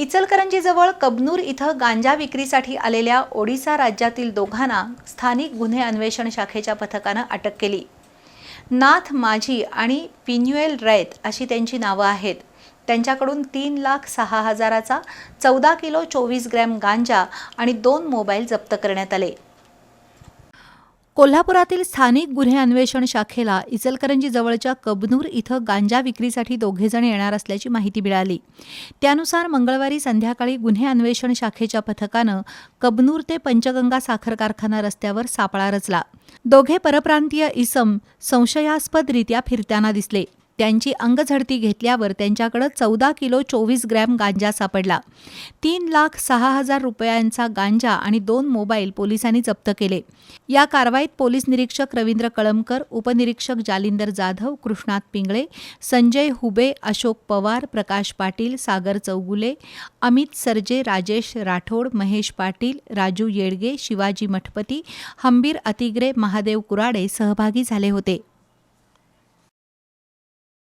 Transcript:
इचलकरंजीजवळ कबनूर इथं गांजा विक्रीसाठी आलेल्या ओडिसा राज्यातील दोघांना स्थानिक गुन्हे अन्वेषण शाखेच्या पथकानं अटक केली. नाथ माझी आणि पिन्युएल रैत अशी त्यांची नावं आहेत. त्यांच्याकडून तीन लाख सहा हजाराचा चौदा किलो चोवीस ग्रॅम गांजा आणि दोन मोबाईल जप्त करण्यात आले. कोल्हापुरातील स्थानिक गुन्हे अन्वेषण शाखेला इचलकरंजी जवळच्या कबनूर इथं गांजा विक्रीसाठी दोघेजण येणार असल्याची माहिती मिळाली. त्यानुसार मंगळवारी संध्याकाळी गुन्हे अन्वेषण शाखेच्या पथकानं कबनूर ते पंचगंगा साखर कारखाना रस्त्यावर सापळा रचला. दोघे परप्रांतीय इसम संशयास्पदरित्या फिरताना दिसले. त्यांची अंगझडती घेतल्यावर त्यांच्याकडं चौदा किलो चोवीस ग्रॅम गांजा सापडला. तीन लाख सहा हजार रुपयांचा गांजा आणि दोन मोबाईल पोलिसांनी जप्त केले. या कारवाईत पोलीस निरीक्षक रवींद्र कळमकर उपनिरीक्षक जालिंदर जाधव कृष्णात पिंगळे संजय हुबे अशोक पवार प्रकाश पाटील सागर चौगुले अमित सरजे राजेश राठोड महेश पाटील राजू येडगे शिवाजी मठपती हंबीर अतिग्रे महादेव कुराडे सहभागी झाले होते.